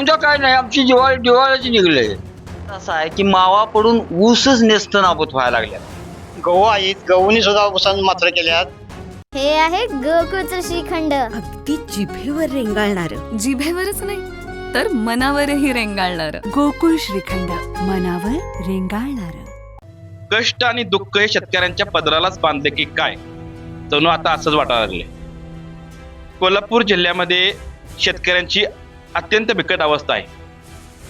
समजा काय नाही आमची दिवाळी दिवाळीची निघले. असं आहे की मावा पडून ऊसच नेस्त नाबूत व्हायला लागल्या गहू आहेत गहूनी सुद्धा उसान मात्र केल्यात. हे आहे गोकुळचं श्रीखंड. अगदी जिभेवर रेंगाळणार. जिभेवरच नाही तर मनावरही रेंगाळणार. गोकुळ श्रीखंड मनावर रेंगाळणार. कष्ट आणि दुःख हे शेतकऱ्यांच्या पदरालाच बांधले की काय? जणू आता असंच वाटायला लागले. कोल्हापूर जिल्ह्यामध्ये शेतकऱ्यांची अत्यंत बिकट अवस्था आहे.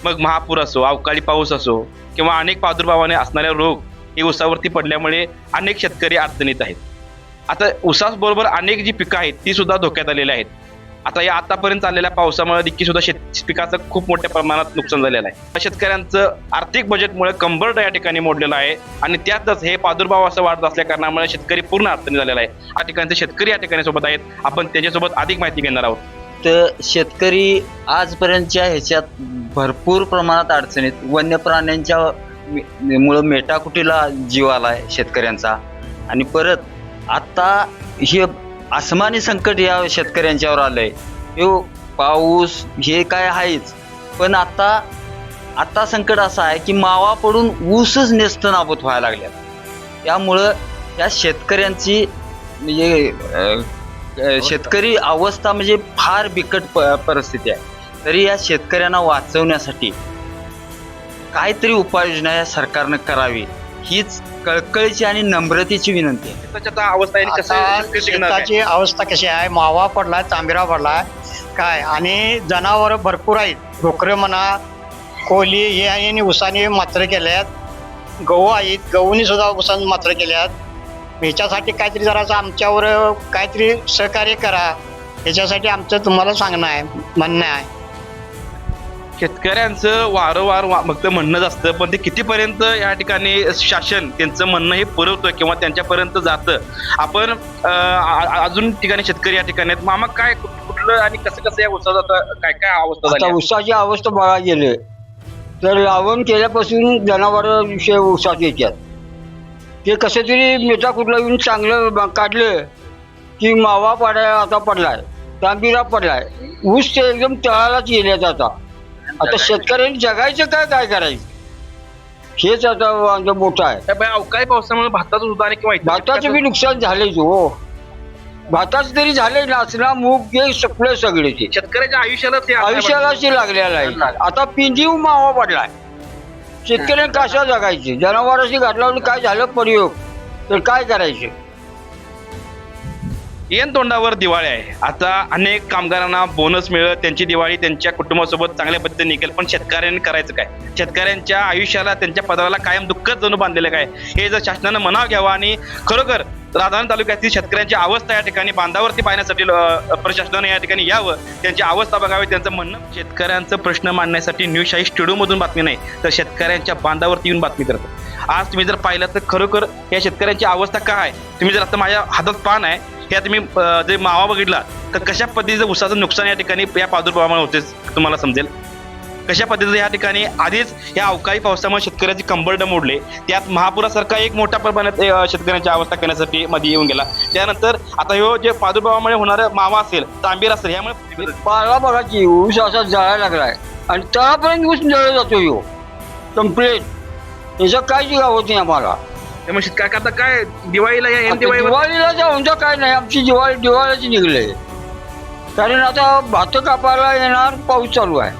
मग महापूर असो अवकाळी पाऊस असो किंवा अनेक प्रादुर्भावाने असणारे रोग हे ऊसावरती पडल्यामुळे अनेक शेतकरी अडचणीत आहेत. आता ऊसाबरोबर अनेक जी पिकं आहेत ती सुद्धा धोक्यात आलेली आहेत. आता या आतापर्यंत आलेल्या पावसामुळे देखील सुद्धा शेत पिकाचं खूप मोठ्या प्रमाणात नुकसान झालेलं आहे. शेतकऱ्यांचं आर्थिक बजेटमुळे कंबरड या ठिकाणी मोडलेलं आहे आणि त्यातच हे प्रादुर्भाव असं वाढत असल्या कारणामुळे शेतकरी पूर्ण अडचणी झालेला आहे. या ठिकाणचे शेतकरी या ठिकाणी सोबत आहेत. आपण त्यांच्यासोबत अधिक माहिती घेणार आहोत. तर शेतकरी आजपर्यंतच्या ह्याच्यात भरपूर प्रमाणात अडचणीत वन्य प्राण्यांच्या मे- मुळं मेटाकुटीला जीव आलाय शेतकऱ्यांचा. आणि परत आता हे आसमानी संकट या शेतकऱ्यांच्यावर आलंय. हे पाऊस हे काय आहेच पण आता आता संकट असं आहे की मावा पडून ऊसच नेस्त नाबूत व्हायला लागल्यात. त्यामुळं या शेतकऱ्यांची म्हणजे अं, अ, शेतकरी अवस्था म्हणजे फार बिकट प- परिस्थिती आहे. तरी या शेतकऱ्यांना वाचवण्यासाठी काहीतरी उपाययोजना या सरकारनं करावी हीच कळकळीची आणि नम्रतेची विनंती आहे. आता अवस्था आहे आणि कसं आता शेतकरी टिकणार काय? शेताची अवस्था कशी आहे? मावा पडलाय तांबिरा पडलाय काय? आणि जनावर भरपूर आहेत. डोकरं म्हणा कोली हे आहे आणि उसाने मात्र केल्यात. गहू आहेत. गहूनी सुद्धा उसान मात्र केल्यात. ह्याच्यासाठी काहीतरी जरासं आमच्यावर काहीतरी सहकार्य करा. ह्याच्यासाठी आमचं तुम्हाला सांगणं आहे म्हणणं आहे. शेतकऱ्यांचं वारंवार वा- फक्त म्हणणंच असतं पण ते कितीपर्यंत या ठिकाणी शासन त्यांचं म्हणणं हे पुरवतं किंवा त्यांच्यापर्यंत जातं? आपण अजून ठिकाणी शेतकरी या ठिकाणी आहेत. मामा काय कुठ- कुठलं आणि कसं कसं या आता काय काय अवस्था आता ऊसाची अवस्था बघा गेले तर लावण केल्यापासून जनावर विषय ऊसात येतात. ते कसं तरी मेटा कुठला येऊन चांगलं काढलं की मावा पडाय आता पडलाय तांबिरा पडलाय. ऊस ते एकदम तळालाच गेल्यात आता. आता शेतकऱ्यांनी जगायचं काय काय करायचं? हेच आता आमचं मोठं आहे. अवकाळी पावसामुळे भाताचं सुद्धा आणि किंवा इतर भाताचं बी नुकसान झालंच हो. भाताचं तरी झालंय नाचना मूग हे सगळे सगळे ते. शेतकऱ्याच्या आयुष्यालाच हे आयुष्याला ते लागलेला आहे. आता पिंजीव मावा पडलाय. शेतकऱ्यांनी कशा जगायचे? जनावरांशी घातल्यावर काय झालं? प्रयोग. तर काय करायचे? येन तोंडावर दिवाळी आहे. आता अनेक कामगारांना बोनस मिळत त्यांची दिवाळी त्यांच्या कुटुंबासोबत चांगल्या पद्धतीने निघेल. पण शेतकऱ्यांनी करायचं काय? शेतकऱ्यांच्या आयुष्याला त्यांच्या पदाला कायम दुःखच जणू बांधलेलं काय? हे जर शासनानं मनाव घ्यावा आणि खरोखर राधान तालुक्यातील शेतकऱ्यांची अवस्था या ठिकाणी बांधावरती पाहण्यासाठी प्रशासनाने या ठिकाणी यावं त्यांची अवस्था बघावी त्यांचं म्हणणं शेतकऱ्यांचं प्रश्न मांडण्यासाठी न्यूज शाही स्टुडिओमधून बातमी नाही तर शेतकऱ्यांच्या बांधावरती येऊन बातमी करत. आज तुम्ही जर पाहिलं तर खरोखर या शेतकऱ्यांची अवस्था काय आहे? तुम्ही जर आता माझ्या हातात पान आहे ह्या तुम्ही जे मावा बघितला तर कशा पद्धतीचं उसाचं नुकसान या ठिकाणी या प्रादुर्भावामुळे होते तुम्हाला समजेल. कशा पद्धतीचं या ठिकाणी आधीच या अवकाळी पावसामुळे शेतकऱ्याची कंबरड मोडले त्यात महापुरासारखा एक मोठ्या प्रमाणात शेतकऱ्यांची अवस्था करण्यासाठी मध्ये येऊन गेला. त्यानंतर आता ह्यो जे प्रादुर्भावामुळे होणारं मावा असेल तांबीर असेल ह्यामुळे पाला बघा की ऊस असा जळायला लागलाय. आणि तळापर्यंत ऊस जळला जातो यो कंप्लीट त्याचं काय जीवा होत नाही आम्हाला. त्यामुळे आता काय दिवाळीला या दिवाळीला जाऊन तर काय नाही आमची दिवाळी दिवाळीची निघले. कारण आता भात कापायला येणार पाऊस चालू आहे.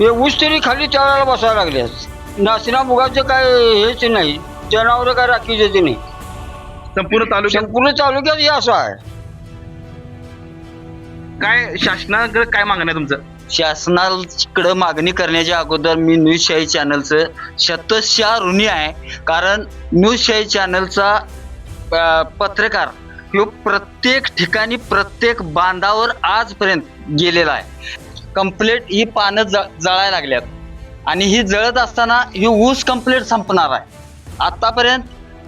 हे ऊस तरी खाली तळाला बसायला लागले. नाचना मुगाचं काय हेच नाही. जनावर काय राखी देते नाही. संपूर्ण तालुक्यात? संपूर्ण तालुक्यात हे असं आहे. काय शासनाकडे काय मागणं आहे तुमचं? शासनाकडे मागणी करण्याच्या अगोदर मी न्यूज शाही चॅनलचं शतशा ऋणी आहे. कारण न्यूज शाही चॅनलचा अं, पत्रकार ह्यो प्रत्येक ठिकाणी प्रत्येक बांधावर आजपर्यंत गेलेला आहे. कंप्लेट ही पानं ज जळायला लागल्यात. आणि ही जळत असताना ही ऊस कंप्लेट संपणार आहे. आतापर्यंत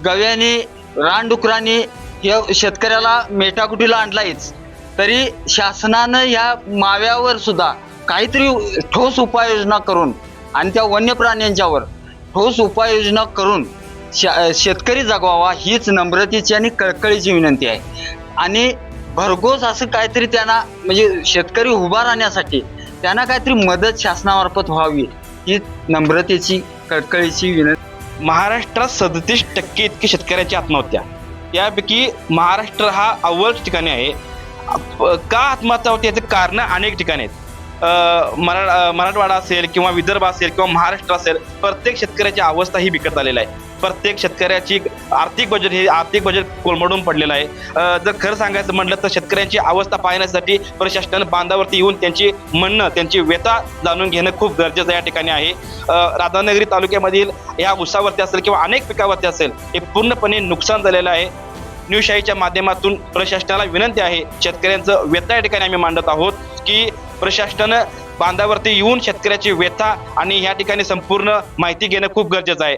गव्याने रानडुकरांनी या शेतकऱ्याला मेटाकुटीला आणलायच तरी शासनानं या माव्यावर सुद्धा काहीतरी ठोस उपाययोजना करून आणि त्या वन्य प्राण्यांच्यावर ठोस उपाययोजना करून शा- शेतकरी जगवावा हीच नम्रतेची आणि कळकळीची विनंती आहे. आणि भरघोस असं काहीतरी त्यांना म्हणजे शेतकरी उभा राहण्यासाठी त्यांना काहीतरी मदत शासनामार्फत व्हावी ही नम्रतेची कळकळीची विनंती. महाराष्ट्रात सदतीस टक्के इतकी शेतकऱ्यांची आत्महत्या. यापैकी महाराष्ट्र हा अव्वल ठिकाणी आहे. का आत्महत्या होते याचे कारण अनेक ठिकाणी आहेत. मरा मराठवाडा असेल किंवा विदर्भ असेल किंवा महाराष्ट्र असेल प्रत्येक शेतकऱ्याची अवस्था ही बिकट आलेली आहे. प्रत्येक शेतकऱ्याची आर्थिक बजेट हे आर्थिक बजेट कोलमडून पडलेलं आहे. जर खरं सांगायचं म्हटलं तर शेतकऱ्यांची अवस्था पाहण्यासाठी प्रशासनानं बांधावरती येऊन त्यांची म्हणणं त्यांची व्यथा जाणून घेणं खूप गरजेचं या ठिकाणी आहे. राधानगरी तालुक्यामधील या उसावरती असेल किंवा अनेक पिकावरती असेल हे पूर्णपणे नुकसान झालेलं आहे. न्यूशाहीच्या माध्यमातून प्रशासनाला विनंती आहे शेतकऱ्यांचं व्यथा या ठिकाणी आम्ही मांडत आहोत की प्रशासनानं बांधावरती येऊन शेतकऱ्याची व्यथा आणि या ठिकाणी संपूर्ण माहिती घेणं खूप गरजेचं आहे.